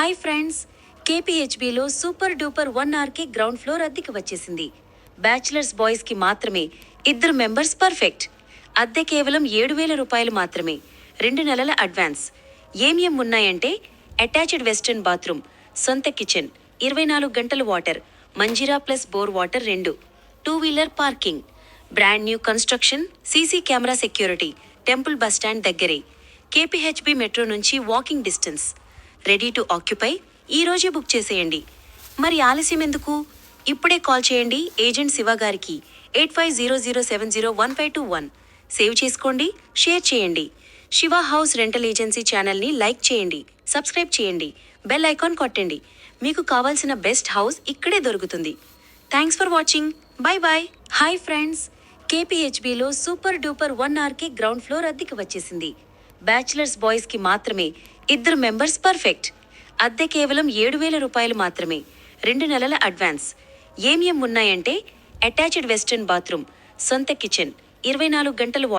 Hi friends. కేపీహెచ్బిలో super duper one RK ground floor అద్దెకి వచ్చేసింది. Bachelors బాయ్స్కి మాత్రమే ఇద్దరు మెంబర్స్ పర్ఫెక్ట్. అద్దె కేవలం ఏడు వేల రూపాయలు మాత్రమే రెండు నెలల అడ్వాన్స్. ఏం ఉన్నాయంటే అటాచ్డ్ వెస్టర్న్ బాత్రూమ్ సొంత కిచెన్ ఇరవై నాలుగు గంటల water Manjeera plus bore water రెండు two wheeler parking brand new construction CC camera security temple bus stand దగ్గరే. కేపీహెచ్బి మెట్రో నుంచి walking distance. Ready to occupy ఈరోజే బుక్ చేసేయండి. మరి ఆలస్యం ఎందుకు? ఇప్పుడే కాల్ చేయండి ఏజెంట్ శివ గారికి. Eight five zero zero seven zero one five two one. Save చేసుకోండి షేర్ చేయండి. శివ హౌస్ రెంటల్ ఏజెన్సీ ఛానల్ని లైక్ చేయండి సబ్స్క్రైబ్ చేయండి బెల్ ఐకాన్ కొట్టండి. మీకు కావాల్సిన బెస్ట్ హౌస్ ఇక్కడే దొరుకుతుంది. Thanks for watching. Bye bye hi friends. కేపీహెచ్బిలో super duper one RK ground floor అద్దెకి వచ్చేసింది. బ్యాచిలర్స్ బాయ్స్కి మాత్రమే ఇద్దరు మెంబర్స్ పర్ఫెక్ట్ అద్దె కేవలం ఏడు వేల రూపాయలు మాత్రమే. రెండు నెలల అడ్వాన్స్ ఏం ఏం ఉన్నాయంటే అటాచ్డ్ వెస్టర్న్ బాత్రూమ్ సొంత కిచెన్ ఇరవై నాలుగు గంటలు